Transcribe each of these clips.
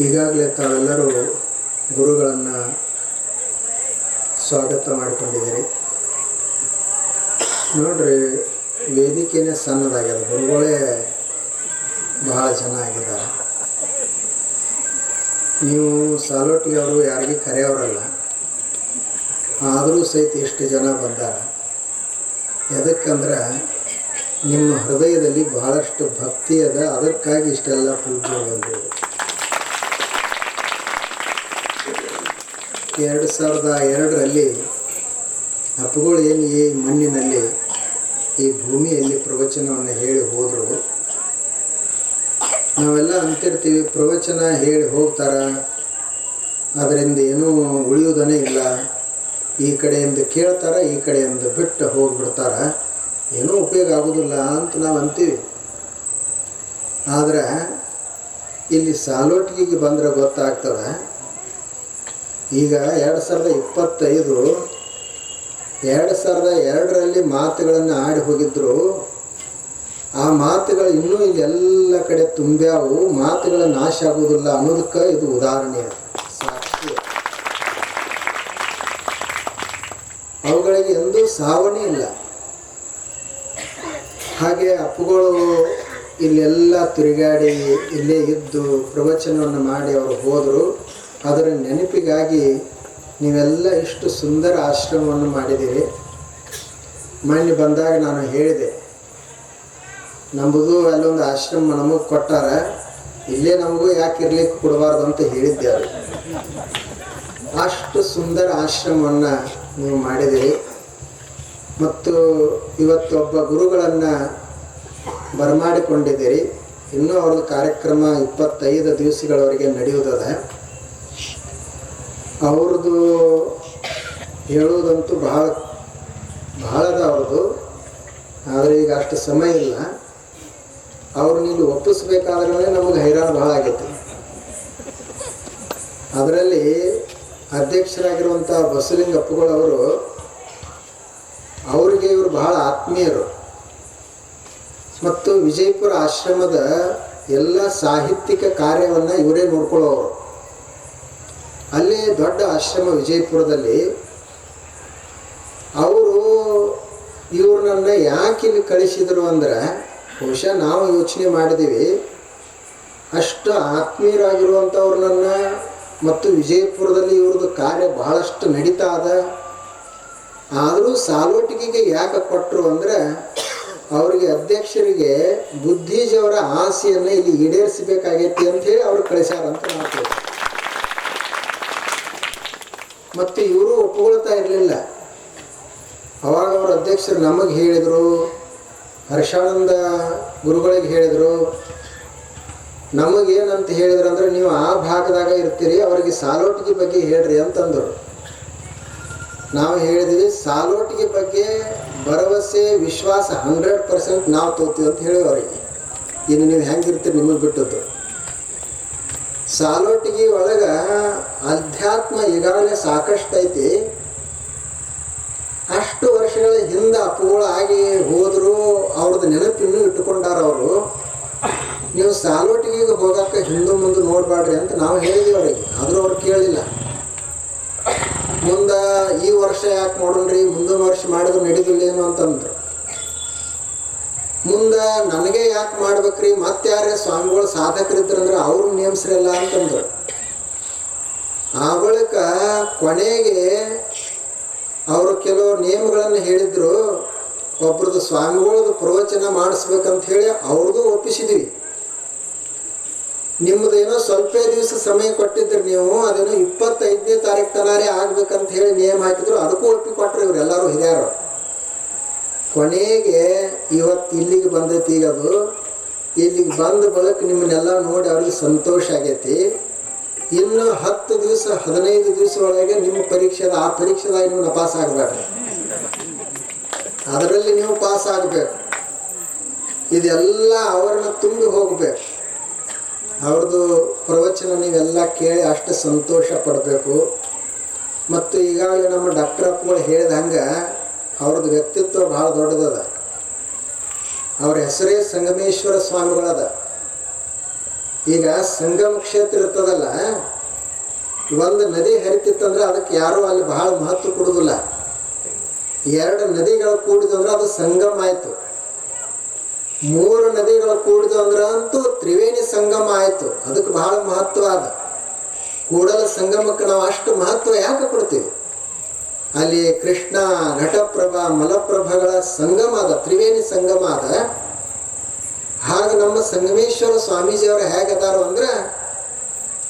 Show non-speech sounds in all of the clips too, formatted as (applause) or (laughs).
ಈಗಾಗಲೇ ತಾವೆಲ್ಲರೂ ಗುರುಗಳನ್ನು ಸ್ವಾಗತ ಮಾಡಿಕೊಂಡಿದ್ದೀರಿ. ನೋಡ್ರಿ, ವೇದಿಕೆನೇ ಸಣ್ಣದಾಗ್ಯದ ಗುರುಗಳೇ ಬಹಳ ಜನ ಆಗಿದ್ದಾರೆ. ನೀವು ಸಾಲೋಟಿಯವರು ಅವರು ಯಾರಿಗೆ ಕರೆಯೋರಲ್ಲ ಆದರೂ ಸಹಿತ ಎಷ್ಟು ಜನ ಬಂದಾರ. ಎದಕ್ಕಂದ್ರೆ ನಿಮ್ಮ ಹೃದಯದಲ್ಲಿ ಬಹಳಷ್ಟು ಭಕ್ತಿ ಅದ ಅದಕ್ಕಾಗಿ ಇಷ್ಟೆಲ್ಲ ಪೂಜೆ ಬಂದಿದೆ ಎರಡು ಸಾವಿರದ ಎರಡರಲ್ಲಿ ಅಪ್ಪುಗಳು ಏನು ಈ ಮಣ್ಣಿನಲ್ಲಿ ಈ ಭೂಮಿಯಲ್ಲಿ ಪ್ರವಚನವನ್ನು ಹೇಳಿ ಹೋದರು. ನಾವೆಲ್ಲ ಅಂತಿರ್ತೀವಿ, ಪ್ರವಚನ ಹೇಳಿ ಹೋಗ್ತಾರ? ಅದರಿಂದ ಏನೂ ಉಳಿಯೋದನೇ ಇಲ್ಲ. ಈ ಕಡೆಯಿಂದ ಕೇಳ್ತಾರೆ, ಈ ಕಡೆಯಿಂದ ಬಿಟ್ಟು ಹೋಗಿಬಿಡ್ತಾರ? ಏನೂ ಉಪಯೋಗ ಆಗೋದಿಲ್ಲ ಅಂತ ನಾವು ಅಂತೀವಿ. ಆದರೆ, ಇಲ್ಲಿ ಸಾಲೋಟಿಗೆ ಬಂದರೆ ಗೊತ್ತಾಗ್ತದೆ. ಈಗ ಎರಡು ಸಾವಿರದ ಇಪ್ಪತ್ತೈದು, ಎರಡು ಸಾವಿರದ ಎರಡರಲ್ಲಿ ಮಾತುಗಳನ್ನು ಆಡಿ ಹೋಗಿದ್ದರು ಆ ಮಾತುಗಳು ಇನ್ನೂ ಎಲ್ಲ ಕಡೆ ತುಂಬ್ಯಾವು, ಮಾತುಗಳ ನಾಶ ಆಗುವುದಿಲ್ಲ ಅನ್ನೋದಕ್ಕೆ ಇದು ಉದಾಹರಣೆ ಸಾಕ್ಷಿ ಅವುಗಳಿಗೆ ಎಂದೂ ಸಾವನೇ ಇಲ್ಲ. ಹಾಗೆ ಅಪ್ಪುಗಳು ಇಲ್ಲೆಲ್ಲ ತಿರುಗಾಡಿ ಇಲ್ಲೇ ಇದ್ದು ಪ್ರವಚನವನ್ನು ಮಾಡಿ ಅವರು ಹೋದರು. ಅದರ ನೆನಪಿಗಾಗಿ ನೀವೆಲ್ಲ ಇಷ್ಟು ಸುಂದರ ಆಶ್ರಮವನ್ನು ಮಾಡಿದ್ದೀರಿ. ಮಣ್ಣು ಬಂದಾಗ ನಾನು ಹೇಳಿದೆ ನಮ್ಮದು ಅಲ್ಲೊಂದು ಆಶ್ರಮ ನಮಗೆ ಕೊಟ್ಟಾರ, ಇಲ್ಲೇ ನಮಗೂ ಯಾಕೆ ಇರ್ಲಿಕ್ಕೆ ಕೊಡಬಾರ್ದು ಅಂತ ಹೇಳಿದ್ದೆ ಅವರು ಅಷ್ಟು ಸುಂದರ ಆಶ್ರಮವನ್ನು ನೀವು ಮಾಡಿದಿರಿ ಮತ್ತು ಇವತ್ತು ಒಬ್ಬ ಗುರುಗಳನ್ನು ಬರಮಾಡಿಕೊಂಡಿದ್ದೀರಿ. ಇನ್ನೂ ಅವ್ರದ್ದು ಕಾರ್ಯಕ್ರಮ ಇಪ್ಪತ್ತೈದು ದಿವಸಗಳವರೆಗೆ ನಡೆಯುವುದದ ಅವ್ರದ್ದು ಹೇಳೋದಂತೂ ಬಹಳ, ಬಹಳದ ಅವ್ರದ್ದು. ಆದರೆ ಈಗ ಅಷ್ಟು ಸಮಯ ಇಲ್ಲ. ಅವ್ರನ್ನ ಇಲ್ಲಿ ಒಪ್ಪಿಸ್ಬೇಕಾದ್ರೆ ನಮಗೆ ಹೈರಾಣ ಬಹಳ ಆಗೈತಿ. ಅದರಲ್ಲಿ ಅಧ್ಯಕ್ಷರಾಗಿರುವಂಥ ಬಸಲಿಂಗ ಅಪ್ಪುಗಳವರು ಅವರಿಗೆ ಇವರು ಬಹಳ ಆತ್ಮೀಯರು. ಮತ್ತು ವಿಜಯಪುರ ಆಶ್ರಮದ ಎಲ್ಲ ಸಾಹಿತ್ಯಿಕ ಕಾರ್ಯವನ್ನು ಇವರೇ ನೋಡ್ಕೊಳ್ಳೋರು. ಅಲ್ಲಿ ದೊಡ್ಡ ಆಶ್ರಮ ವಿಜಯಪುರದಲ್ಲಿ ಅವರು ಇವ್ರನ್ನ ಯಾಕೆ ಇಲ್ಲಿ ಕಳಿಸಿದರು ಅಂದ್ರೆ ಬಹುಶಃ ನಾವು ಯೋಚನೆ ಮಾಡಿದ್ದೀವಿ ಅಷ್ಟು ಆತ್ಮೀಯರಾಗಿರುವಂಥವ್ರನ್ನ ಮತ್ತು ವಿಜಯಪುರದಲ್ಲಿ ಇವ್ರದ್ದು ಕಾರ್ಯ ಬಹಳಷ್ಟು ನಡೀತಾ ಅದ ಆದರೂ ಸಾಲೋಟಿಗೆಗೆ ಯಾಕೆ ಕೊಟ್ಟರು ಅಂದರೆ ಅವರಿಗೆ ಅಧ್ಯಕ್ಷರಿಗೆ ಬುದ್ಧಿಜವರ ಆಸೆಯನ್ನು ಇಲ್ಲಿ ಈಡೇರಿಸಬೇಕಾಗೈತಿ ಅಂತ ಹೇಳಿ ಅವ್ರು ಕಳಿಸ್ಯಾರ ಅಂತ ನಾವು ಕೇಳ್ತೀವಿ. ಮತ್ತು ಇವರು ಒಪ್ಕೊಳ್ತಾ ಇರಲಿಲ್ಲ. ಅವಾಗ ಅವರ ಅಧ್ಯಕ್ಷರು ನಮಗೆ ಹೇಳಿದರು, ಹರ್ಷಾನಂದ ಗುರುಗಳಿಗೆ ಹೇಳಿದರು ನಮಗೇನಂತ ಹೇಳಿದ್ರು ಅಂದ್ರೆ ನೀವು ಆ ಭಾಗದಾಗ ಇರ್ತೀರಿ, ಅವರಿಗೆ ಸಾಲೋಟಿಗೆ ಬಗ್ಗೆ ಹೇಳ್ರಿ ಅಂತಂದರು. ನಾವು ಹೇಳಿದ್ವಿ, ಸಾಲೋಟಿಗೆ ಬಗ್ಗೆ ಭರವಸೆ, ವಿಶ್ವಾಸ, ಹಂಡ್ರೆಡ್ ಪರ್ಸೆಂಟ್ ನಾವು ತೋತೀವಿ ಅಂತ ಹೇಳಿ ಅವರಿಗೆ. ಇನ್ನು ನೀವು ಹೆಂಗಿರ್ತೀರಿ ನಿಮಗೆ ಬಿಟ್ಟದ್ದು. ಸಾಲೋಟಿಗೆ ಒಳಗ ಅಧ್ಯಾತ್ಮ ಈಗಾಗಲೇ ಸಾಕಷ್ಟು ಐತಿ ಅಷ್ಟು ವರ್ಷಗಳ ಹಿಂದೆ ಅಪ್ಪುಗಳು ಆಗಿ ಹೋದ್ರು, ಅವ್ರದ್ದು ನೆನಪಿನ್ನೂ ಇಟ್ಟುಕೊಂಡಾರ ಅವರು. ನೀವು ಸಾಲೋಟಿಗೆ ಹೋಗಕ್ಕೆ ಹಿಂದೂ ಮುಂದೆ ನೋಡಬೇಡ್ರಿ ಅಂತ ನಾವು ಹೇಳಿದ್ವಿ ಅವರಿಗೆ. ಆದರೂ ಅವ್ರು ಕೇಳಿಲ್ಲ. ಮುಂದೆ ಈ ವರ್ಷ ಯಾಕೆ ಮಾಡೋಣ್ರಿ, ಮುಂದಿನ ವರ್ಷ ಮಾಡಿದ್ರೆ ನಡೀದಿಲ್ಲೇನು ಅಂತಂದ್ರು. ಮುಂದೆ ನನಗೆ ಯಾಕೆ ಮಾಡ್ಬೇಕ್ರಿ? ಮತ್ತೆ ಯಾರೇ ಸ್ವಾಮಿಗಳು ಸಾಧಕರಿದ್ರಂದ್ರೆ ಅವ್ರು ನೇಮಿಸ್ರಲ್ಲ ಅಂತಂದ್ರು. ಆ ಬಳಿಕ ಕೊನೆಗೆ ಅವರು ಕೆಲವು ನಿಯಮಗಳನ್ನು ಹೇಳಿದ್ರು ಒಬ್ರದ್ದು ಸ್ವಾಮಿಗಳದ್ದು ಪ್ರವಚನ ಮಾಡಿಸ್ಬೇಕಂತ ಹೇಳಿ ಅವ್ರದ್ದು ಒಪ್ಪಿಸಿದ್ವಿ. ನಿಮ್ಮದೇನೋ ಸ್ವಲ್ಪ ದಿವಸ ಸಮಯ ಕೊಟ್ಟಿದ್ರಿ ನೀವು, ಅದೇನೋ ಇಪ್ಪತ್ತೈದನೇ ತಾರೀಕು ತನಾರೇ ಆಗ್ಬೇಕಂತ ಹೇಳಿ ನಿಯಮ ಹಾಕಿದ್ರು, ಅದಕ್ಕೂ ಒಪ್ಪಿ ಕೊಟ್ರು ಇವರೆಲ್ಲರೂ ಹಿರಿಯರು. ಕೊನೆಗೆ ಇವತ್ತು ಇಲ್ಲಿಗೆ ಬಂದೈತಿ ಈಗ ಅದು. ಇಲ್ಲಿಗೆ ಬಂದ ಬಳಿಕ ನಿಮ್ಮನ್ನೆಲ್ಲ ನೋಡಿ ಅವ್ರಿಗೆ ಸಂತೋಷ ಆಗೈತಿ. ಇನ್ನು ಹತ್ತು ದಿವಸ, ಹದಿನೈದು ದಿವಸ ಒಳಗೆ ನಿಮ್ಮ ಪರೀಕ್ಷೆದ, ಆ ಪರೀಕ್ಷೆದಾಗ ನೀವು ಪಾಸ್ ಆಗಬೇಡ್ರಿ ಅದರಲ್ಲಿ ನೀವು ಪಾಸ್ ಆಗಬೇಕು. ಇದೆಲ್ಲ ಅವರನ್ನ ತುಂಬಿ ಹೋಗಬೇಕು. ಅವ್ರದ್ದು ಪ್ರವಚನ ನೀವೆಲ್ಲ ಕೇಳಿ ಅಷ್ಟು ಸಂತೋಷ ಪಡಬೇಕು. ಮತ್ತು ಈಗಾಗಲೇ ನಮ್ಮ ಡಾಕ್ಟರ್ ಅಪ್ಪಗಳು ಹೇಳಿದ ಅವ್ರದ್ದು ವ್ಯಕ್ತಿತ್ವ ಭಾಳ ದೊಡ್ಡದದ. ಅವ್ರ ಹೆಸರೇ ಸಂಗಮೇಶ್ವರ ಸ್ವಾಮಿಗಳದ. ಈಗ ಸಂಗಮ ಕ್ಷೇತ್ರ ಇರ್ತದಲ್ಲ, ಒಂದು ನದಿ ಹರಿತಿತ್ತಂದ್ರೆ ಅದಕ್ಕೆ ಯಾರೂ ಅಲ್ಲಿ ಬಹಳ ಮಹತ್ವ ಕೊಡೋದಿಲ್ಲ. ಎರಡು ನದಿಗಳು ಕೂಡಿದಂದ್ರೆ ಅದು ಸಂಗಮ ಆಯಿತು. ಮೂರು ನದಿಗಳು ಕೂಡಿದಂದ್ರೆ ಅಂತೂ ತ್ರಿವೇಣಿ ಸಂಗಮ ಆಯಿತು. ಅದಕ್ಕೆ ಬಹಳ ಮಹತ್ವ ಅದ. ಕೂಡಲ ಸಂಗಮಕ್ಕೆ ನಾವು ಅಷ್ಟು ಮಹತ್ವ ಯಾಕೆ ಕೊಡ್ತೀವಿ? ಅಲ್ಲಿ ಕೃಷ್ಣ ನಟಪ್ರಭ, ಮಲಪ್ರಭಗಳ ಸಂಗಮ ಅದ ತ್ರಿವೇಣಿ ಸಂಗಮ ಅದ ಹಾಗೆ ನಮ್ಮ ಸಂಗಮೇಶ್ವರ ಸ್ವಾಮೀಜಿಯವರು ಹೇಗದಾರು ಅಂದ್ರೆ,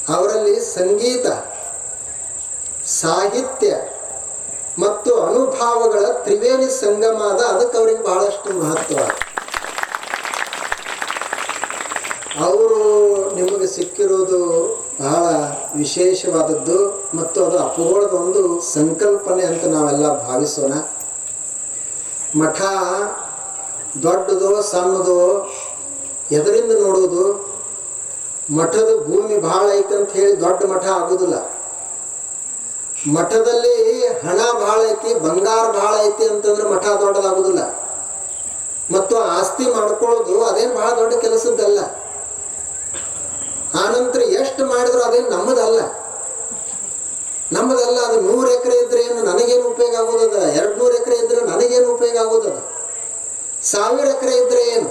ಅವರಲ್ಲಿ ಸಂಗೀತ, ಸಾಹಿತ್ಯ ಮತ್ತು ಅನುಭಾವಗಳ ತ್ರಿವೇಣಿ ಸಂಗಮ ಅದ ಅದಕ್ಕೆ ಅವ್ರಿಗೆ ಬಹಳಷ್ಟು ಮಹತ್ವ. ಅವರು ನಿಮಗೆ ಸಿಕ್ಕಿರೋದು ಬಹಳ ವಿಶೇಷವಾದದ್ದು ಮತ್ತು ಅದು ಅಪಗೋಳದ ಒಂದು ಸಂಕಲ್ಪನೆ ಅಂತ ನಾವೆಲ್ಲ ಭಾವಿಸೋಣ. ಮಠ ದೊಡ್ಡದೋ ಸಣ್ಣದೋ ಎದರಿಂದ ನೋಡೋದು ಮಠದ ಭೂಮಿ ಭಾಳ ಐತೆ ಅಂತ ಹೇಳಿ ದೊಡ್ಡ ಮಠ ಆಗೋದಿಲ್ಲ. ಮಠದಲ್ಲಿ ಹಣ ಭಾಳ ಐತಿ, ಬಂಗಾರ ಭಾಳ ಐತಿ ಅಂತಂದ್ರೆ ಮಠ ದೊಡ್ಡದಾಗೋದಿಲ್ಲ. ಮತ್ತು ಆಸ್ತಿ ಮಾಡ್ಕೊಳ್ಳೋದು ಅದೇನು ಬಹಳ ದೊಡ್ಡ ಕೆಲಸದ್ದಲ್ಲ. ಆನಂತರ ಎಷ್ಟು ಮಾಡಿದ್ರು ಅದೇನು ನಮ್ಮದಲ್ಲ. ನಮ್ಮದಲ್ಲ, ಅದು ನೂರು ಎಕರೆ ಇದ್ರೆ ಏನು ನನಗೇನು ಉಪಯೋಗ ಆಗೋದದ ಎರಡು ನೂರು ಎಕರೆ ಇದ್ರೆ ನನಗೇನು ಉಪಯೋಗ ಆಗೋದದ ಸಾವಿರ ಎಕರೆ ಇದ್ರೆ ಏನು?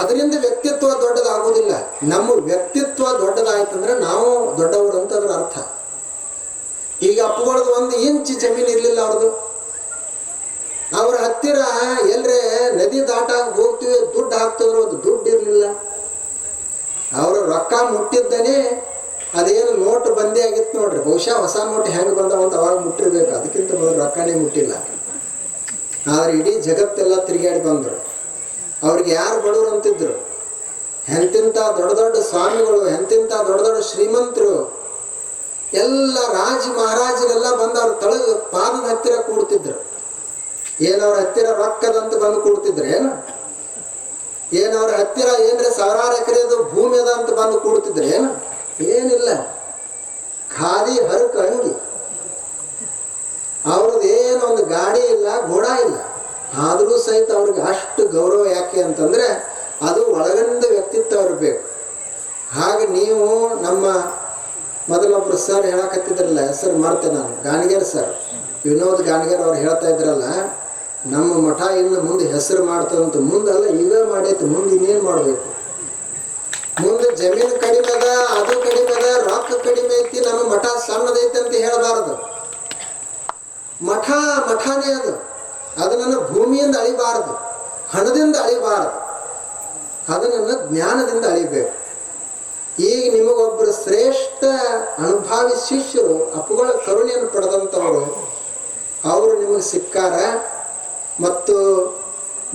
ಅದರಿಂದ ವ್ಯಕ್ತಿತ್ವ ದೊಡ್ಡದಾಗೋದಿಲ್ಲ. ನಮ್ಮ ವ್ಯಕ್ತಿತ್ವ ದೊಡ್ಡದಾಯ್ತಂದ್ರೆ ನಾವು ದೊಡ್ಡವರು ಅಂತ ಅದ್ರ ಅರ್ಥ. ಈಗ ಅಪ್ಪಗಳದ್ದು ಒಂದು ಇಂಚು ಜಮೀನು ಇರಲಿಲ್ಲ ಅವ್ರದ್ದು ಅವ್ರ ಹತ್ತಿರ ಎಲ್ಲರೇ ನದಿ ದಾಟಾಗ ಹೋಗ್ತೀವಿ, ದುಡ್ಡು ಹಾಕ್ತಿದ್ರು, ಅದು ದುಡ್ಡು ಇರಲಿಲ್ಲ. ರೊಕ್ಕ ಮುಟ್ಟಿದ್ದೇನೆ ಅದೇನು ನೋಟ್ ಬಂದೇ ಆಗಿತ್ತು ನೋಡ್ರಿ. ಬಹುಶಃ ಹೊಸ ನೋಟ್ ಹೆಂಗೆ ಬಂದಾವಂತ ಅವಾಗ ಮುಟ್ಟಿರ್ಬೇಕು. ಅದಕ್ಕಿಂತ ಮೊದಲು ರೊಕ್ಕನೇ ಮುಟ್ಟಿಲ್ಲ. ಆದ್ರೆ ಇಡೀ ಜಗತ್ತೆಲ್ಲ ತಿರುಗಾಡಿ ಬಂದರು. ಅವ್ರಿಗೆ ಯಾರು ಬಡವರು ಅಂತಿದ್ರು? ಎಂತಿಂಥ ದೊಡ್ಡ ದೊಡ್ಡ ಸ್ವಾಮಿಗಳು ಎಂತಿಂಥ ದೊಡ್ಡ ದೊಡ್ಡ ಶ್ರೀಮಂತರು. ಎಲ್ಲ ರಾಜ ಮಹಾರಾಜರೆಲ್ಲ ಬಂದು ಅವ್ರ ತಳ ಪಾದದ ಹತ್ತಿರ ಕೂಡ್ತಿದ್ರು. ಏನವ್ರ ಹತ್ತಿರ ರೊಕ್ಕದಂತ ಬಂದು ಕೂಡ್ತಿದ್ರು, ಏನು? ಏನವ್ರ ಹತ್ತಿರ ಏನ್ರಿ ಸಾವಿರಾರು ಎಕರೆದು ಅದ ಅಂತ ಬಂದು ಕೂಡ್ತಿದ್ರೆ ಏನು? ಏನಿಲ್ಲ. ಖಾದಿ ಹರಕ ಅಂಗಿ ಅವ್ರದ್ದು ಒಂದು ಗಾಡಿ ಇಲ್ಲ, ಗೋಡ ಇಲ್ಲ. ಆದರೂ ಸಹಿತ ಅವ್ರಿಗೆ ಅಷ್ಟು ಗೌರವ ಯಾಕೆ ಅಂತಂದ್ರೆ ಅದು ಒಳಗಂದ ವ್ಯಕ್ತಿತ್ವ ಇರಬೇಕು. ಹಾಗೆ ನೀವು ನಮ್ಮ ಮೊದಲೊಬ್ರು ಸರ್ ಹೇಳಕತ್ತಿದ್ರಲ್ಲ ಸರ್ ಮಾಡ್ತೇನೆ ನಾನು, ಗಾಣಿಗೇರ್ ಸರ್. ವಿನೋದ್ ಗಾಣಿಗೇರ್ ಅವ್ರು ಹೇಳ್ತಾ ಇದ್ರಲ್ಲ, ನಮ್ಮ ಮಠ ಇನ್ನು ಮುಂದೆ ಹೆಸರು ಮಾಡ್ತದಂತ ಮುಂದಲ್ಲ ಈಗ ಮಾಡೈತೆ ಮುಂದೆ ಇನ್ನೇನು ಮಾಡಬೇಕು? ಮುಂದೆ ಜಮೀನು ಕಡಿಮೆ ಅದ, ಅದು ಕಡಿಮೆ ಅದ, ರೊಕ್ಕ ಕಡಿಮೆ ಐತಿ, ನಮ್ಮ ಮಠ ಸಣ್ಣದೈತಿ ಅಂತ ಹೇಳಬಾರದು. ಮಠ, ಮಠನೇ ಅದು. ಅದು ನನ್ನ ಭೂಮಿಯಿಂದ ಅಳಿಬಾರದು, ಹಣದಿಂದ ಅಳಿಬಾರದು. ಅದು ನನ್ನ ಜ್ಞಾನದಿಂದ ಅಳಿಬೇಕು. ಈಗ ನಿಮಗೊಬ್ಬರು ಶ್ರೇಷ್ಠ ಅನುಭಾವಿ ಶಿಷ್ಯರು, ಅಪ್ಪುಗಳ ಕರುಣೆಯನ್ನು ಪಡೆದಂಥವರು, ಅವರು ನಿಮಗೆ ಸಿಕ್ಕಾರ? ಮತ್ತು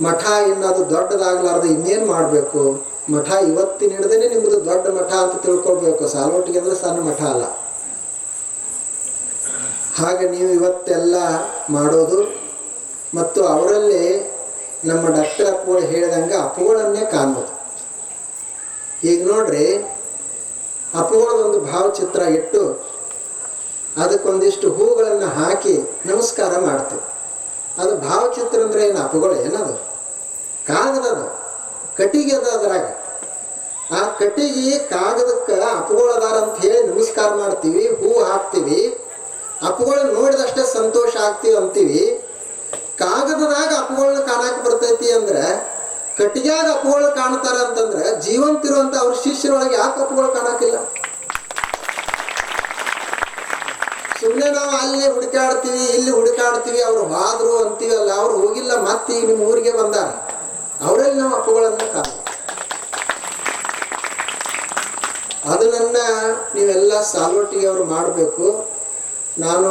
ಮಠ ಇನ್ನದು ದೊಡ್ಡದಾಗಲಾರ್ದು ಇನ್ನೇನು ಮಾಡಬೇಕು? ಮಠ ಇವತ್ತಿನ ಹಿಡ್ದೇನೆ ನಿಮ್ಮದು ದೊಡ್ಡ ಮಠ ಅಂತ ತಿಳ್ಕೊಳ್ಬೇಕು. ಸಾಲೋಟಿಗೆ ಅಂದ್ರೆ ಸಣ್ಣ ಮಠ ಅಲ್ಲ. ಹಾಗೆ ನೀವು ಇವತ್ತೆಲ್ಲ ಮಾಡೋದು ಮತ್ತು ಅವರಲ್ಲಿ ನಮ್ಮ ಡಾಕ್ಟರ್ ಅಪ್ಪುಗಳು ಹೇಳಿದಂಗೆ ಅಪ್ಪುಗಳನ್ನೇ ಕಾಣೋದು ಈಗ ನೋಡ್ರಿ, ಅಪ್ಪುಗಳದೊಂದು ಭಾವಚಿತ್ರ ಇಟ್ಟು ಅದಕ್ಕೊಂದಿಷ್ಟು ಹೂಗಳನ್ನು ಹಾಕಿ ನಮಸ್ಕಾರ ಮಾಡ್ತೀವಿ. ಅದು ಭಾವಚಿತ್ರ ಅಂದ್ರೆ ಏನು? ಅಪ್ಪುಗಳು ಏನದು ಕಾಗದ ಅದು ಕಟ್ಟಿಗೆ ಅದ ಅದ್ರಾಗ. ಆ ಕಟ್ಟಿಗೆ ಕಾಗದಕ್ಕೆ ಅಪ್ಪುಗಳದಾರ ಅಂತ ಹೇಳಿ ನಮಸ್ಕಾರ ಮಾಡ್ತೀವಿ, ಹೂ ಹಾಕ್ತೀವಿ. ಅಪ್ಪುಗಳನ್ನ ನೋಡಿದಷ್ಟೇ ಸಂತೋಷ ಆಗ್ತೀವಿ ಅಂತೀವಿ. ಕಾಗದದಾಗ ಅಪ್ಪುಗಳನ್ನ ಕಾಣಕ್ಕೆ ಬರ್ತೈತಿ ಅಂದ್ರೆ, ಕಟ್ಟಿಗ್ಯಾಗ ಅಪ್ಪುಗಳು ಕಾಣ್ತಾರ ಅಂತಂದ್ರೆ ಜೀವಂತಿರುವಂತ ಅವ್ರ ಶಿಷ್ಯರೊಳಗೆ ಯಾಕೆ ಅಪ್ಪುಗಳು ಕಾಣಕಿಲ್ಲ? ಸುಮ್ಮನೆ ನಾವು ಅಲ್ಲಿ ಹುಡುಕಾಡ್ತೀವಿ ಇಲ್ಲಿ ಹುಡುಕಾಡ್ತೀವಿ ಅವ್ರು ಹಾದ್ರು ಅಂತೀವಲ್ಲ, ಅವ್ರು ಹೋಗಿಲ್ಲ, ಮತ್ತೆ ನಿಮ್ಮ ಊರಿಗೆ ಬಂದಾರ. ಅವರಲ್ಲಿ ನಾವು ಅಪ್ಪುಗಳನ್ನು ಕಾಣ. ನನ್ನ, ನೀವೆಲ್ಲ ಸಾಲೊಟ್ಟಿಗೆ ಅವರು ಮಾಡಬೇಕು. ನಾನು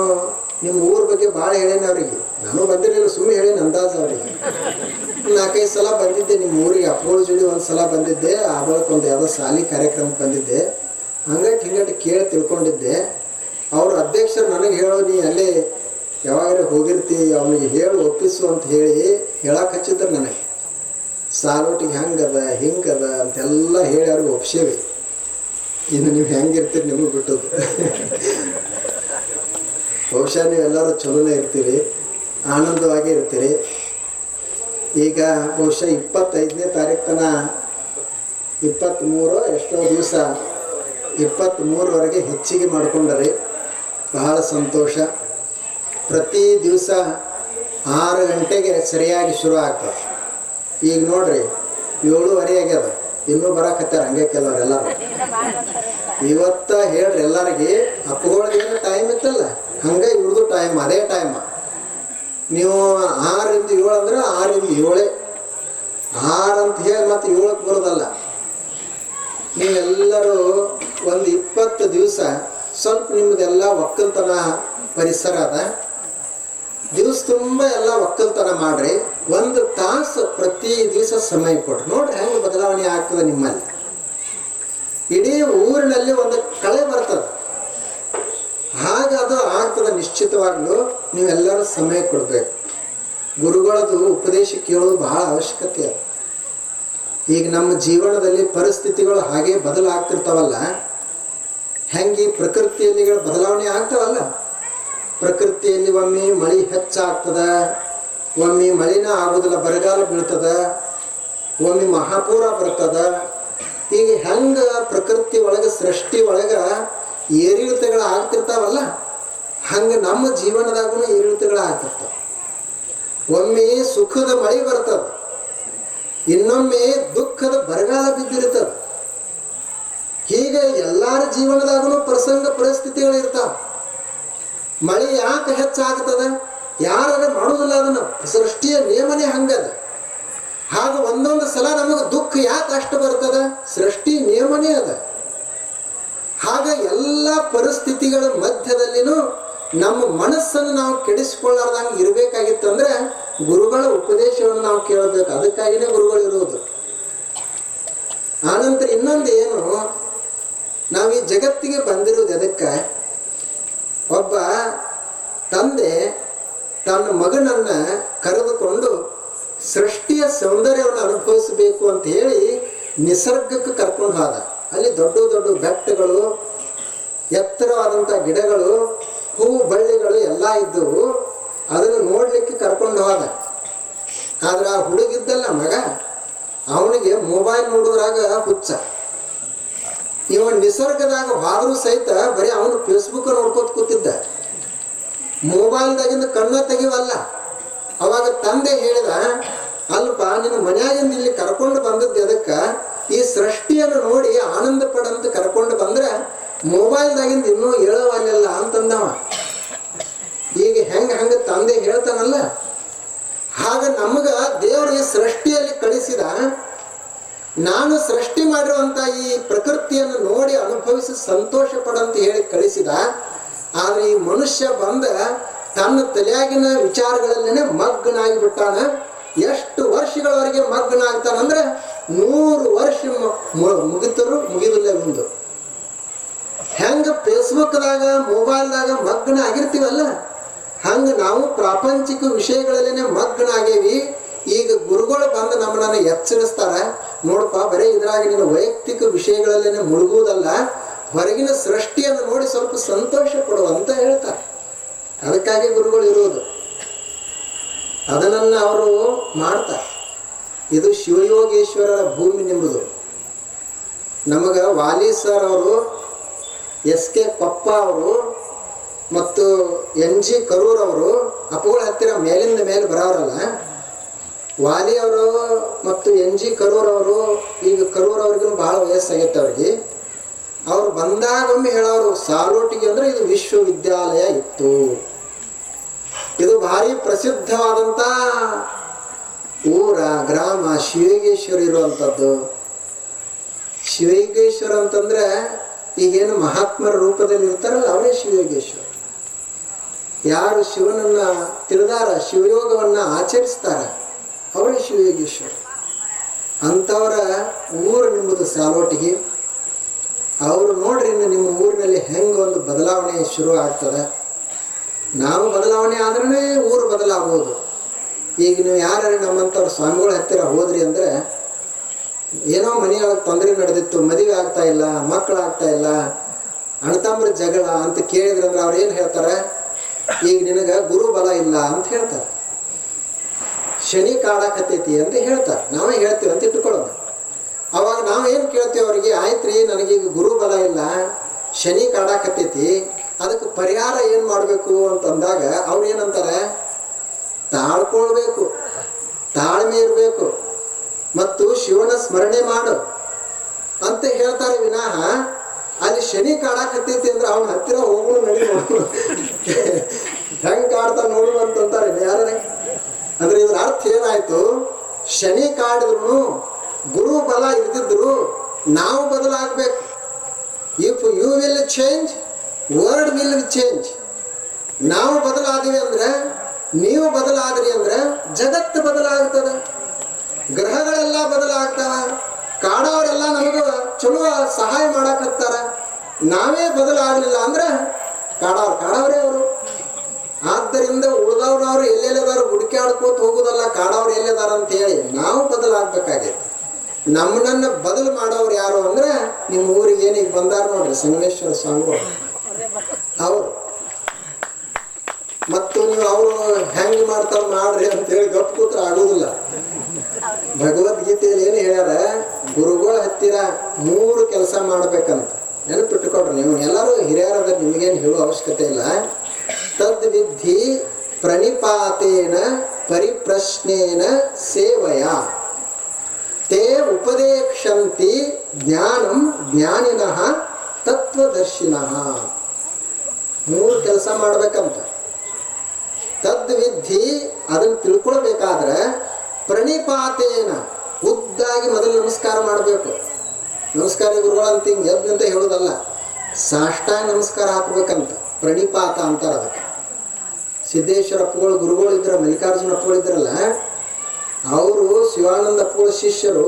ನಿಮ್ಮ ಊರ ಬಗ್ಗೆ ಭಾಳ ಹೇಳೇನೆ ಅವರಿಗೆ. ನಾನು ಬಂದಿರಲಿಲ್ಲ ಸುಮ್ಮನೆ ಹೇಳೇನಿ ಅಂದಾಜು ಅವರಿಗೆ. ನಾಲ್ಕೈದು ಸಲ ಬಂದಿದ್ದೆ ನಿಮ್ಮ ಊರಿಗೆ, ಅಪ್ಪಗಳ ಜೋಡಿ ಒಂದು ಸಲ ಬಂದಿದ್ದೆ. ಆ ಬಳಿಕ ಒಂದು ಯಾವುದೋ ಸಾಲಿ ಕಾರ್ಯಕ್ರಮಕ್ಕೆ ಬಂದಿದ್ದೆ. ಹಂಗಟ್ಟು ಹಿಂಗಟ್ಟು ಕೇಳಿ ತಿಳ್ಕೊಂಡಿದ್ದೆ. ಅವ್ರ ಅಧ್ಯಕ್ಷರು ನನಗೆ ಹೇಳೋ, ನೀ ಅಲ್ಲೇ ಯಾವಾಗಾರ ಹೋಗಿರ್ತಿ, ಅವನಿಗೆ ಹೇಳಿ, ಒಪ್ಪಿಸು ಅಂತ ಹೇಳಿ ಹೇಳಕ್ಕೆ ಹಚ್ಚಿದ್ರು ನನಗೆ. ಸಾಲೋಟಿಗೆ ಹೆಂಗದ, ಹಿಂಗದ ಅಂತೆಲ್ಲ ಹೇಳಿ ಅವ್ರಿಗೆ ಒಪ್ಸೇವಿ. ಇನ್ನು ನೀವು ಹೆಂಗಿರ್ತೀರಿ ನಿಮಗೆ ಬಿಟ್ಟದ್ದು. ಬಹುಶಃ ನೀವೆಲ್ಲರೂ ಚಲೋನೇ ಇರ್ತೀರಿ, ಆನಂದವಾಗಿ ಇರ್ತೀರಿ. ಈಗ ಬಹುಶಃ ಇಪ್ಪತ್ತೈದನೇ ತಾರೀಕು ತನ ಇಪ್ಪತ್ತ್ಮೂರು ಎಷ್ಟೋ ದಿವಸ ಇಪ್ಪತ್ತ್ಮೂರವರೆಗೆ ಹೆಚ್ಚಿಗೆ ಮಾಡ್ಕೊಂಡರೆ ಬಹಳ ಸಂತೋಷ. ಪ್ರತಿ ದಿವಸ ಆರು ಗಂಟೆಗೆ ಸರಿಯಾಗಿ ಶುರು ಆಗ್ತದೆ. ಈಗ ನೋಡ್ರಿ, ಏಳುವರೆ ಆಗ್ಯದ. ಇನ್ನೂ ಬರಾಕತ್ತಾರ ಹಂಗೆ ಕೆಲವರೆಲ್ಲರೂ. ಇವತ್ತ ಹೇಳ್ರಿ ಎಲ್ಲರಿಗೆ ಅಪ್ಪಗಳ್ದೇನು ಟೈಮ್ ಇತ್ತಲ್ಲ, ಹಂಗೆ ಇವ್ರದ್ದು ಟೈಮ್ ಅದೇ ಟೈಮ್ ನೀವು ಆರಿಂದ ಏಳು ಅಂದ್ರೆ ಆರಿಂದ ಏಳೇ. ಆರು ಅಂತ ಹೇಳಿ ಮತ್ತೆ ಏಳಕ್ಕೆ ಬರೋದಲ್ಲ. ನೀವೆಲ್ಲರೂ ಒಂದು ಇಪ್ಪತ್ತು ದಿವಸ ಸ್ವಲ್ಪ ನಿಮ್ಮದೆಲ್ಲ ಒಕ್ಕಲ್ತನ ಪರಿಸರ ಅದ. ದಿವಸ ತುಂಬ ಎಲ್ಲ ಒಕ್ಕಲ್ತನ ಮಾಡ್ರಿ. ಒಂದು ತಾಸು ಪ್ರತಿ ದಿವಸ ಸಮಯ ಕೊಡ್ರಿ. ನೋಡ್ರಿ ಹೆಂಗೆ ಬದಲಾವಣೆ ಆಗ್ತದೆ ನಿಮ್ಮಲ್ಲಿ. ಇಡೀ ಊರಿನಲ್ಲಿ ಒಂದು ಕಳೆ ಬರ್ತದೆ. ಅದು ಆಗ್ತದೆ ನಿಶ್ಚಿತವಾಗ್ಲೂ. ನೀವೆಲ್ಲರೂ ಸಮಯ ಕೊಡಬೇಕು. ಗುರುಗಳದು ಉಪದೇಶ ಕೇಳೋದು ಬಹಳ ಅವಶ್ಯಕತೆ ಅದು. ಈಗ ನಮ್ಮ ಜೀವನದಲ್ಲಿ ಪರಿಸ್ಥಿತಿಗಳು ಹಾಗೆ ಬದಲಾಗ್ತಿರ್ತಾವಲ್ಲ. ಹೆಂಗೆ ಈ ಪ್ರಕೃತಿಯಲ್ಲಿ ಬದಲಾವಣೆ ಆಗ್ತಾವಲ್ಲ. ಪ್ರಕೃತಿಯಲ್ಲಿ ಒಮ್ಮೆ ಮಳೆ ಹೆಚ್ಚಾಗ್ತದ, ಒಮ್ಮೆ ಮಳಿನ ಆಗೋದಿಲ್ಲ ಬರಗಾಲ ಬೀಳ್ತದ, ಒಮ್ಮೆ ಮಹಾಪೂರ ಬರ್ತದ. ಈಗ ಹೆಂಗ ಪ್ರಕೃತಿ ಒಳಗೆ, ಸೃಷ್ಟಿ ಒಳಗೆ ಏರಿಳಿತಗಳು ಆಗ್ತಿರ್ತಾವಲ್ಲ, ಹಂಗೆ ನಮ್ಮ ಜೀವನದಾಗೂ ಏರಿಳಿತಗಳು ಆಗ್ತಿರ್ತಾವ. ಒಮ್ಮೆ ಸುಖದ ಮಳೆ ಬರ್ತದ, ಇನ್ನೊಮ್ಮೆ ದುಃಖದ ಬರಗಾಲ ಬಿದ್ದಿರ್ತದ. ಹೀಗೆ ಎಲ್ಲರ ಜೀವನದಾಗೂ ಪ್ರಸಂಗ ಪರಿಸ್ಥಿತಿಗಳು ಇರ್ತಾವ. ಮಳೆ ಯಾಕೆ ಹೆಚ್ಚಾಗ್ತದ? ಯಾರು ಮಾಡೋದಿಲ್ಲ ಅದನ್ನು? ಸೃಷ್ಟಿಯ ನಿಯಮನೇ ಹಂಗದ. ಹಾಗೆ ಒಂದೊಂದು ಸಲ ನಮಗೆ ದುಃಖ ಯಾಕೆ ಅಷ್ಟು ಬರ್ತದ? ಸೃಷ್ಟಿ ನಿಯಮನೇ ಅದ. ಹಾಗ ಎಲ್ಲ ಪರಿಸ್ಥಿತಿಗಳ ಮಧ್ಯದಲ್ಲಿನೂ ನಮ್ಮ ಮನಸ್ಸನ್ನು ನಾವು ಕೆಡಿಸ್ಕೊಳ್ಳಾರ್ದಂಗೆ ಇರಬೇಕಾಗಿತ್ತಂದ್ರೆ ಗುರುಗಳ ಉಪದೇಶವನ್ನು ನಾವು ಕೇಳಬೇಕು. ಅದಕ್ಕಾಗಿನೇ ಗುರುಗಳು ಇರೋದು ಆನಂತರ ಇನ್ನೊಂದು ಏನು? ನಾವು ಈ ಜಗತ್ತಿಗೆ ಬಂದಿರೋದು ಎದಕ್ಕೆ? ಒಬ್ಬ ತಂದೆ ತನ್ನ ಮಗನನ್ನ ಕರೆದುಕೊಂಡು ಸೃಷ್ಟಿಯ ಸೌಂದರ್ಯವನ್ನು ಅನುಭವಿಸಬೇಕು ಅಂತ ಹೇಳಿ ನಿಸರ್ಗಕ್ಕೆ ಕರ್ಕೊಂಡು ಹೋದ. ಅಲ್ಲಿ ದೊಡ್ಡ ದೊಡ್ಡ ಬೆಟ್ಟಗಳು, ಎತ್ತರವಾದಂಥ ಗಿಡಗಳು ಹೂವು ಬಳ್ಳಿಗಳು ಎಲ್ಲ ಇದ್ದವು. ಅದನ್ನು ನೋಡಲಿಕ್ಕೆ ಕರ್ಕೊಂಡು ಹೋದ. ಆದ್ರೆ ಆ ಹುಡುಗಿದ್ದಲ್ಲ ಮಗ, ಅವನಿಗೆ ಮೊಬೈಲ್ ನೋಡೋದ್ರಾಗ ಹುಚ್ಚ. ಇವ ನಿಸರ್ಗದಾಗ ಹೋದ್ರೂ ಸಹಿತ ಬರೀ ಅವನು ಫೇಸ್ಬುಕ್ ನೋಡ್ಕೊತ ಕೂತಿದ್ದ. ಮೊಬೈಲ್ದಾಗಿಂದ ಕಣ್ಣ ತೆಗಿವಲ್ಲ. ಅವಾಗ ತಂದೆ ಹೇಳಿದ, ಅಲ್ಪ ನಿನ್ನ ಮನ್ಯಾಗಿಂದ ಇಲ್ಲಿ ಕರ್ಕೊಂಡು ಬಂದದ್ದು ಅದಕ್ಕೆ ಈ ಸೃಷ್ಟಿಯನ್ನು ನೋಡಿ ಆನಂದ ಪಡಂತ ಕರ್ಕೊಂಡು ಬಂದ್ರೆ ಮೊಬೈಲ್ದಾಗಿಂದ ಇನ್ನೂ ಹೇಳವಲ್ಲ ಅಂತಂದವ. ಈಗ ಹೆಂಗ ಹಂಗ ತಂದೆ ಹೇಳ್ತಾನಲ್ಲ, ಹಾಗ ನಮಗ ಈ ಸೃಷ್ಟಿಯಲ್ಲಿ ಕಳಿಸಿದ ನಾನು ಸೃಷ್ಟಿ ಮಾಡಿರುವಂತ ಈ ಪ್ರಕೃತಿಯನ್ನು ನೋಡಿ ಅನುಭವಿಸಿ ಸಂತೋಷ ಪಡಂತ ಹೇಳಿ ಕಳಿಸಿದ. ಆದ್ರೆ ಈ ಮನುಷ್ಯ ಬಂದ ತನ್ನ ತಲೆಯಾಗಿನ ವಿಚಾರಗಳಲ್ಲೇನೆ ಮಗ್ನಾಗಿ ಬಿಟ್ಟಾನ. ಎಷ್ಟು ವರ್ಷಗಳವರೆಗೆ ಮಗ್ನ ಆಗ್ತಾನಂದ್ರೆ ನೂರು ವರ್ಷ ಮುಗಿತರು, ಮುಗಿದಿಲ್ಲ ಒಂದು ಹೆಂಗ ಫೇಸ್ಬುಕ್ದಾಗ, ಮೊಬೈಲ್ದಾಗ ಮಗ್ನ ಆಗಿರ್ತೀವಲ್ಲ ಹಂಗ ನಾವು ಪ್ರಾಪಂಚಿಕ ವಿಷಯಗಳಲ್ಲೇನೆ ಮಗ್ನ ಆಗೇವಿ ಈಗ ಗುರುಗಳು ಬಂದು ನಮ್ಮನ್ನ ಎಚ್ಚರಿಸ್ತಾರ. ನೋಡಪ್ಪ, ಬರೇ ಇದರಾಗಿ ನಿನ್ನ ವೈಯಕ್ತಿಕ ವಿಷಯಗಳಲ್ಲೇನೆ ಮುಳುಗುವುದಲ್ಲ, ಹೊರಗಿನ ಸೃಷ್ಟಿಯನ್ನು ನೋಡಿ ಸ್ವಲ್ಪ ಸಂತೋಷ ಪಡು ಅಂತ ಹೇಳ್ತಾರೆ. ಅದಕ್ಕಾಗಿ ಗುರುಗಳು ಇರುವುದು. ಅದನ್ನ ಅವರು ಮಾಡ್ತಾರೆ. ಇದು ಶಿವಯೋಗೇಶ್ವರರ ಭೂಮಿ ನಿಮ್ಮದು ನಮಗ ವಾಲಿ ಸರ್ ಅವರು, ಎಸ್ ಕೆ ಪಪ್ಪ ಅವರು, ಮತ್ತು ಎನ್ ಜಿ ಕರೂರ್ ಅವರು, ಅಪ್ಪುಗಳ ಹತ್ತಿರ ಮೇಲಿಂದ ಮೇಲೆ ಬರೋರಲ್ಲ ವಾಲಿ ಅವರು ಮತ್ತು ಎನ್ ಜಿ ಕರೂರ್ ಅವರು, ಈಗ ಕರೂರ್ ಅವ್ರಿಗೂ ಬಹಳ ವಯಸ್ಸಾಗೈತೆ ಅವ್ರಿಗೆ. ಅವ್ರು ಬಂದಾಗ ಒಮ್ಮೆ ಹೇಳೋರು, ಸಾಲೋಟಿಗೆ ಅಂದ್ರೆ ಇದು ವಿಶ್ವವಿದ್ಯಾಲಯ ಇತ್ತು. ಇದು ಭಾರಿ ಪ್ರಸಿದ್ಧವಾದಂಥ ಊರ, ಗ್ರಾಮ, ಶಿವಗೇಶ್ವರ ಇರುವಂಥದ್ದು. ಶಿವಯೋಗೇಶ್ವರ ಅಂತಂದ್ರೆ ಈಗೇನು ಮಹಾತ್ಮರ ರೂಪದಲ್ಲಿ ಇರ್ತಾರಲ್ಲ, ಅವರೇ ಶಿವಯೋಗೇಶ್ವರ ಯಾರು ಶಿವನನ್ನ ತಿಳಿದಾರ, ಶಿವಯೋಗವನ್ನ ಆಚರಿಸ್ತಾರ. ಅವರೇ ಶಿವಯೋಗೇಶ್ವರ ಅಂಥವರ ಊರು ನಿಮ್ಮದು ಸಾಲೋಟಿಗೆ. ಅವರು ನೋಡ್ರಿ ನಿಮ್ಮ ಊರಿನಲ್ಲಿ ಹೆಂಗೆ ಒಂದು ಬದಲಾವಣೆ ಶುರು ಆಗ್ತದೆ. ನಾವು ಬದಲಾವಣೆ ಆದ್ರೂ ಊರು ಬದಲಾಗ್ಬೋದು. ಈಗ ನೀವು ಯಾರು ನಮ್ಮಂಥವ್ರು ಸ್ವಾಮಿಗಳ ಹತ್ತಿರ ಹೋದ್ರಿ ಅಂದರೆ ಏನೋ ಮನೆಯೊಳಗೆ ತೊಂದರೆ ನಡೆದಿತ್ತು, ಮದುವೆ ಆಗ್ತಾ ಇಲ್ಲ ಮಕ್ಕಳು ಆಗ್ತಾ ಇಲ್ಲ ಅಣತಂಬ್ರ ಜಗಳ ಅಂತ ಕೇಳಿದ್ರಂದ್ರೆ ಅವ್ರು ಏನು ಹೇಳ್ತಾರೆ? ಈಗ ನಿನಗೆ ಗುರು ಬಲ ಇಲ್ಲ ಅಂತ ಹೇಳ್ತಾರೆ. ಶನಿ ಕಾಡಾಕತ್ತೈತಿ ಅಂತ ಹೇಳ್ತಾರೆ. ನಾವೇ ಹೇಳ್ತೀವಿ ಅಂತ ಇಟ್ಕೊಳ್ಳೋಣ ಅವಾಗ ನಾವೇನು ಕೇಳ್ತೀವಿ ಅವರಿಗೆ ಆಯ್ತು ರೀ ನನಗೀಗ ಗುರು ಬಲ ಇಲ್ಲ ಶನಿ ಕಾಡಾಕತ್ತೈತಿ ಅದಕ್ಕೆ ಪರಿಹಾರ ಏನು ಮಾಡಬೇಕು? ಅಂತಂದಾಗ ಅವ್ರು ಏನಂತಾರೆ, ತಾಳ್ಕೊಳ್ಬೇಕು, ತಾಳ್ಮೆ ಇರಬೇಕು, ಮತ್ತು ಶಿವನ ಸ್ಮರಣೆ ಮಾಡು. ಅಂತ ಹೇಳ್ತಾರೆ ವಿನಃ, ಅಲ್ಲಿ ಶನಿ ಕಾಡಾಕತ್ತೈತಿ ಅಂದ್ರೆ ಅವನ ಹತ್ತಿರ ಹೋಗೋಣ ನಡಿ ಹೆಂಗ್ ಕಾಡ್ತಾ ನೋಡು (laughs) ಅಂತಂತಾರೆ ಯಾರೇ? ಅಂದ್ರೆ ಇದ್ರ ಅರ್ಥ ಏನಾಯ್ತು? ಶನಿ ಕಾಡಿದ್ರು ಗುರು ಬಲ ಇರ್ತಿದ್ರು ನಾವು ಬದಲಾಗಬೇಕು. If you will change world will change ನಾವು ಬದಲಾದಿವಿ ಅಂದ್ರೆ, ನೀವು ಬದಲಾದ್ರಿ ಅಂದ್ರೆ ಜಗತ್ತು ಬದಲಾಗ್ತದೆ. ಗ್ರಹಗಳೆಲ್ಲ ಬದಲಾಗ್ತಾವ. ಕಾಡೋರೆಲ್ಲ ನಮಗ ಚಲೋ ಸಹಾಯ ಮಾಡಕತ್ತಾರ. ನಾವೇ ಬದಲಾಗಲಿಲ್ಲ ಅಂದ್ರೆ ಕಾಡವ್ರು ಕಾಡೋರೇ ಅವರು. ಆದ್ದರಿಂದ ಉಳ್ದವ್ರವ್ರು ಎಲ್ಲೆಲ್ಲದಾರು ಹುಡುಕಾಡ್ಕೋತ ಹೋಗುದಲ್ಲ, ಕಾಡವ್ರು ಎಲ್ಲದಾರ ಅಂತ ಹೇಳಿ ನಾವು ಬದಲಾಗಬೇಕಾಗೈತೆ. ನಮ್ಮನ್ನ ಬದಲು ಮಾಡೋರು ಯಾರು ಅಂದ್ರೆ ನಿಮ್ಮ ಊರಿಗೆ ಏನೀಗ ಬಂದಾರ ನೋಡ್ರಿ ಸಂಗಮೇಶ್ವರ ಸ್ವಾಮಿಗಳು. ಅವರು. ಮತ್ತು ನೀವು ಅವರು ಹೆಂಗ್ ಮಾಡ್ತಾರ ಮಾಡ್ರಿ ಅಂತ ಹೇಳಿ ಗಪ್ ಕೂತ್ರ ಆಗೋದಿಲ್ಲ. ಭಗವದ್ಗೀತೆಯಲ್ಲಿ ಏನು ಹೇಳ್ಯಾರ, ಗುರುಗಳ ಹತ್ತಿರ ಮೂರು ಕೆಲಸ ಮಾಡ್ಬೇಕಂತ. ನೆನಪಿಟ್ಟುಕೊಡ್ರಿ ನೀವು. ಎಲ್ಲರೂ ಹಿರಿಯರಾದ್ರೆ ನಿಮಗೇನು ಹೇಳೋ ಅವಶ್ಯಕತೆ ಇಲ್ಲ. ತದ್ವಿಧಿ ಪ್ರಣಿಪಾತೇನ ಪರಿಪ್ರಶ್ನೇನ ಸೇವಯ ತೇ ಉಪದೇಕ್ಷಂತಿ ಜ್ಞಾನಂ ಜ್ಞಾನಿನಃ ತತ್ವದರ್ಶಿನಃ ಮೂರು ಕೆಲಸ ಮಾಡ್ಬೇಕಂತ. ತದ್ವಿಧಿ ಅದನ್ನು ತಿಳ್ಕೊಳ್ಬೇಕಾದ್ರೆ ಪ್ರಣಿಪಾತೇನ ಉದ್ದಾಗಿ ಮೊದಲು ನಮಸ್ಕಾರ ಮಾಡಬೇಕು. ನಮಸ್ಕಾರ ಗುರುಗಳಂತ ಹಿಂಗೆ ಎದ್ದಂತ ಹೇಳೋದಲ್ಲ, ಸಾಷ್ಟಾಂಗ ನಮಸ್ಕಾರ ಹಾಕ್ಬೇಕಂತ. ಪ್ರಣಿಪಾತ ಅಂತಾರೆ ಅದಕ್ಕೆ. ಸಿದ್ದೇಶ್ವರ ಅಪ್ಪಗಳು ಗುರುಗಳು ಇದ್ರ, ಮಲ್ಲಿಕಾರ್ಜುನ ಅಪ್ಪಗಳು ಇದ್ರಲ್ಲ, ಅವರು ಶಿವಾನಂದ ಅಪ್ಪಗಳ ಶಿಷ್ಯರು,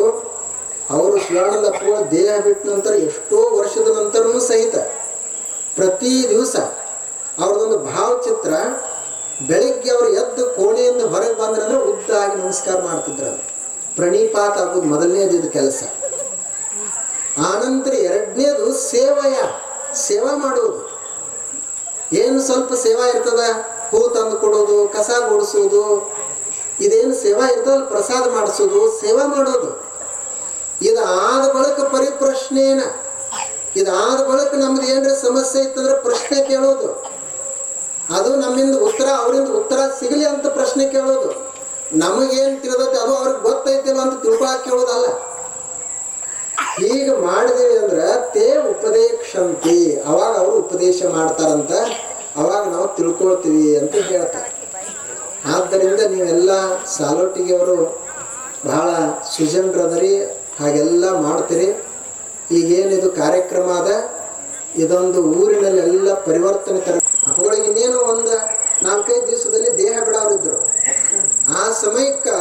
ಅವರು ಶಿವಾನಂದ ಅಪ್ಪಗಳ ದೇಹ ಬಿಟ್ಟ ನಂತರ ಎಷ್ಟೋ ವರ್ಷದ ನಂತರನೂ ಸಹಿತ ಪ್ರತಿ ದಿವಸ ಅವ್ರದೊಂದು ಭಾವಚಿತ್ರ ಬೆಳಿಗ್ಗೆ ಅವರು ಎದ್ದು ಕೋಣೆಯಿಂದ ಹೊರಗೆ ಬಂದ್ರೆ ಉದ್ದಾಗಿ ನಮಸ್ಕಾರ ಮಾಡ್ತಿದ್ರು ಪ್ರಣಿಪಾತ ಆಗೋದು ಮೊದಲನೇದು ಇದು ಕೆಲಸ. ಆನಂತರ ಎರಡನೇದು ಸೇವಯ, ಸೇವಾ ಮಾಡುವುದು. ಏನು ಸ್ವಲ್ಪ ಸೇವಾ ಇರ್ತದ? ಹೂ ತಂದು ಕೊಡೋದು, ಕಸ ಗುಡಿಸೋದು, ಇದೇನು ಸೇವಾ ಇರ್ತದಲ್ಲ, ಪ್ರಸಾದ ಮಾಡಿಸೋದು, ಸೇವಾ ಮಾಡೋದು. ಇದಾದ ಬಳಿಕ ಪರಿಪ್ರಶ್ನೇನ. ಇದಾದ ಬಳಿಕ ನಮ್ದು ಏನ್ರ ಸಮಸ್ಯೆ ಇತ್ತಂದ್ರೆ ಪ್ರಶ್ನೆ ಕೇಳೋದು. ಅದು ನಮ್ಮಿಂದ ಉತ್ತರ, ಅವರಿಂದ ಉತ್ತರ ಸಿಗಲಿ ಅಂತ ಪ್ರಶ್ನೆ ಕೇಳೋದು. ನಮಗೇನು ತಿಳಿದೈತೆ, ಅದು ಅವ್ರಿಗೆ ಗೊತ್ತೈತಿಲ್ಲ ಅಂತ ತಿಳ್ಕೊಳಕ್ ಕೇಳೋದಲ್ಲ. ಹೀಗೆ ಮಾಡಿದೀವಿ ಅಂದ್ರೆ ತೇ ಉಪದೇಶಂತಿ ಅವಾಗ ಅವರು ಉಪದೇಶ ಮಾಡ್ತಾರಂತ. ಅವಾಗ ನಾವು ತಿಳ್ಕೊಳ್ತೀವಿ ಅಂತ ಹೇಳ್ತಾರೆ. ಆದ್ದರಿಂದ ನೀವೆಲ್ಲ ಸಾಲೋಟಿಗೆಯವರು ಬಹಳ ಸುಜನರದರಿ, ಹಾಗೆಲ್ಲ ಮಾಡ್ತೀರಿ. ಈಗೇನಿದು ಕಾರ್ಯಕ್ರಮ ಅದ, ಇದೊಂದು ಊರಿನಲ್ಲಿ ಎಲ್ಲ ಪರಿವರ್ತನೆ ತರ ಅಪ್ಪಗಳಿಗೆ ಇನ್ನೇನು ಒಂದು ನಾಲ್ಕೈದು ದಿವಸದಲ್ಲಿ ದೇಹ ಬಿಡೋರಿದ್ರು. ಆ ಸಮಯಕ್ಕೆ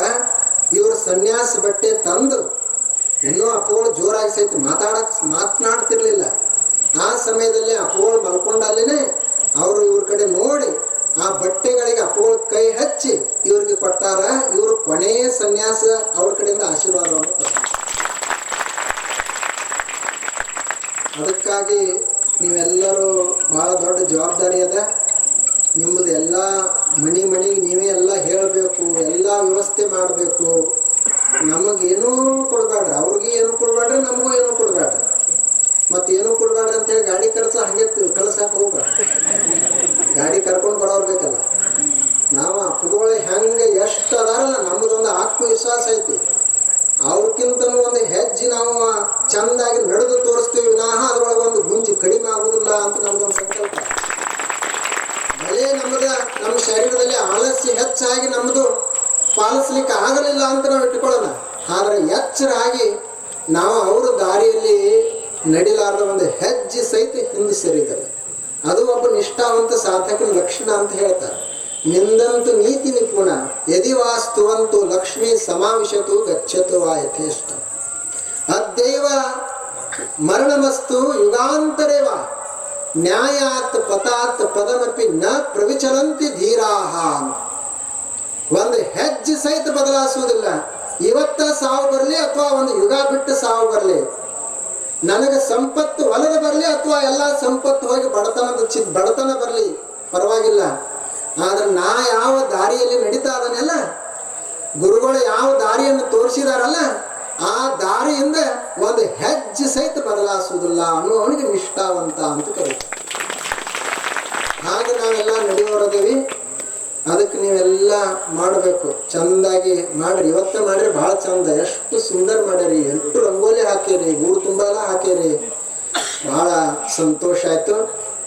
ಇವರು ಸನ್ಯಾಸ ಬಟ್ಟೆ ತಂದು ಇನ್ನೂ ಅಪ್ಪಗಳು ಜೋರಾಗಿ ಸಹಿತ ಮಾತಾಡಕ್ ಮಾತನಾಡ್ತಿರ್ಲಿಲ್ಲ. ಆ ಸಮಯದಲ್ಲಿ ಅಪ್ಪಗಳು ಮಲ್ಕೊಂಡಲ್ಲೇನೆ ಅವರು ಇವ್ರ ಕಡೆ ನೋಡಿ ಆ ಬಟ್ಟೆಗಳಿಗೆ ಅಪ್ಪಗಳು ಕೈ ಹಚ್ಚಿ ಇವ್ರಿಗೆ ಕೊಟ್ಟಾರ. ಇವರು ಕೊನೆಯ ಸನ್ಯಾಸ ಅವ್ರ ಕಡೆಯಿಂದ ಆಶೀರ್ವಾದವನ್ನು. ಅದಕ್ಕಾಗಿ ನೀವೆಲ್ಲರೂ ಬಹಳ ದೊಡ್ಡ ಜವಾಬ್ದಾರಿ ಅದ. ನಿಮ್ಮದು ಎಲ್ಲ ಮಣಿ ಮಣಿಗೆ ನೀವೇ ಎಲ್ಲ ಹೇಳಬೇಕು, ಎಲ್ಲ ವ್ಯವಸ್ಥೆ ಮಾಡಬೇಕು. ನಮಗೇನೂ ಕೊಡಬೇಡ್ರಿ. ಅವ್ರಿಗೆ ಏನು ಕೊಡಬೇಡ್ರಿ, ನಮಗೂ ಏನು ಕೊಡಬೇಡ್ರಿ. ಮತ್ತೆ ಏನೂ ಅಂತ ಹೇಳಿ ಗಾಡಿ ಖರ್ಚು ಹಂಗೆ ಕಳ್ಸಕ್ಕೆ ಹೋಗ್ಬೇಡ. ಗಾಡಿ ಕರ್ಕೊಂಡು ಬರೋರ್ಬೇಕಲ್ಲ ನಾವು ಅಪ್ಪಗಳು ಹೆಂಗೆ ಎಷ್ಟು ಅದಾರಲ್ಲ ನಮ್ಮದೊಂದು ಆತ್ಮವಿಶ್ವಾಸ ಐತಿ ಅವ್ರಕ್ಕಿಂತನೂ ಒಂದು ಹೆಜ್ಜೆ ನಾವು ಚಂದಾಗಿ ನಡೆದು ತೋರಿಸ್ತೀವಿ ವಿನಾಹ ಅದ್ರೊಳಗೆ ಒಂದು ಗುಂಜಿ ಕಡಿಮೆ ಆಗುದಿಲ್ಲ ಅಂತ ನಮ್ದೊಂದು ಸಂಕಲ್ಪ ಭಲೇ ನಮ್ಮದ ನಮ್ಮ ಶರೀರದಲ್ಲಿ ಆಲಸ್ಯ ಹೆಚ್ಚಾಗಿ ನಮ್ಮದು ಪಾಲಿಸ್ಲಿಕ್ಕೆ ಆಗಲಿಲ್ಲ ಅಂತ ನಾವು ಇಟ್ಕೊಳ್ಳೋಣ ಆದರೆ ಎಚ್ಚರ ಆಗಿ ನಾವು ಅವರ ದಾರಿಯಲ್ಲಿ ನಡಿಲಾರ್ದ ಒಂದು ಹೆಜ್ಜೆ ಸಹಿತ ಹಿಂದೆ ಸರಿದಲ್ಲ ಅದು ನಿಷ್ಠಾವಂತ ಸಾಧಕನ ಲಕ್ಷಣ ಅಂತ ಹೇಳ್ತಾರೆ. ನಿಂದಂತು ನೀತಿ ನಿಪುಣ ಯದಿ ವಾಸ್ತುವಂತು ಲಕ್ಷ್ಮೀ ಸಮಾವಿಶತು ಗಚ್ಚತು ವಾ ಯಥೇಷ್ಟ. ಅದ್ಯವ ಮರಣಮಸ್ತು ಯುಗಾಂತರೇವ, ನ್ಯಾಯಾತ್ ಪತಾತ್ ಪದಮಪಿ ನ ಪ್ರವಿಚಲಂತಿ ಧೀರಾಹ ಒಂದು ಹೆಜ್ಜೆ ಸಹಿತ ಬದಲಾಯಿಸುವುದಿಲ್ಲ. ಇವತ್ತ ಸಾವು ಬರಲಿ ಅಥವಾ ಒಂದು ಯುಗ ಬಿಟ್ಟು ಸಾವು ಬರಲಿ. ನನಗೆ ಸಂಪತ್ತು ಒಲದ ಬರಲಿ ಅಥವಾ ಎಲ್ಲ ಸಂಪತ್ತು ಹೋಗಿ ಬಡತನದ ಚಿ ಬಡತನ ಬರಲಿ ಪರವಾಗಿಲ್ಲ. ಆದ್ರೆ ನಾ ಯಾವ ದಾರಿಯಲ್ಲಿ ನಡೀತಾ ಅದನ್ನೆಲ್ಲ ಗುರುಗಳು ಯಾವ ದಾರಿಯನ್ನು ತೋರಿಸಿದಾರಲ್ಲ, ಆ ದಾರಿಯಿಂದ ಒಂದು ಹೆಜ್ಜೆ ಸಹಿತ ಬದಲಾಯಿಸುವುದಿಲ್ಲ ಅನ್ನುವವನಿಗೆ ನಿಷ್ಠಾವಂತ ಅಂತ ಕರೀತಾರೆ. ಹಾಗೆ ನಾವೆಲ್ಲ ನಡೆಯೋರದೇವಿ ಅದಕ್ಕೆ ನೀವೆಲ್ಲ ಮಾಡಬೇಕು. ಚಂದಾಗಿ ಮಾಡ್ರಿ. ಇವತ್ತೇ ಮಾಡ್ರಿ. ಭಾಳ ಚಂದ. ಎಷ್ಟು ಸುಂದರ ಮಾಡ್ಯಾರಿ ಎಷ್ಟು ರಂಗೋಲಿ ಹಾಕಿರಿ, ಊರು ತುಂಬ ಎಲ್ಲ ಬಹಳ ಭಾಳ ಸಂತೋಷ ಆಯ್ತು.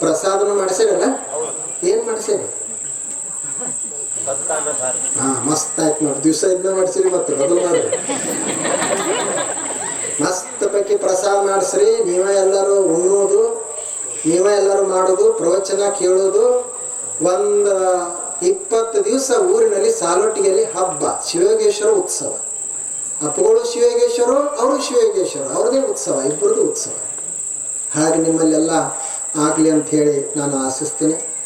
ಪ್ರಸಾದನು ಮಾಡಿಸಿರಲ್ಲ? ಏನು ಮಾಡಿಸಿರಿ? ಹಾ, ಮಸ್ತ್ ಆಯ್ತು ನೋಡಿ. ದಿವಸ ಇದನ್ನ ಮಾಡಿಸಿರಿ ಮತ್ತೆ ಬದಲು ಮಾಡ್ರಿ. ಮಸ್ತ್ ಪೈಕಿ ಪ್ರಸಾದ ಮಾಡಿಸ್ರಿ. ನೀವೇ ಎಲ್ಲರೂ ಉಣ್ಣೋದು, ನೀವೇ ಎಲ್ಲರೂ ಮಾಡೋದು, ಪ್ರವಚನ ಕೇಳೋದು. ಒಂದು ಇಪ್ಪತ್ತು ದಿವಸ ಊರಿನಲ್ಲಿ ಸಾಲೊಟ್ಟಿಗೆಯಲ್ಲಿ ಹಬ್ಬ, ಶಿವಯೋಗೇಶ್ವರ ಉತ್ಸವ. ಅಪ್ಪಗಳು ಶಿವಯೋಗೇಶ್ವರು, ಅವರು ಶಿವಯೋಗೇಶ್ವರು. ಅವ್ರದೇ ಉತ್ಸವ ಇಬ್ಬರದು ಉತ್ಸವ. ಹಾಗೆ ನಿಮ್ಮಲ್ಲೆಲ್ಲ ಆಗಲಿ ಅಂತ ಹೇಳಿ ನಾನು ಆಶಿಸ್ತೀನಿ.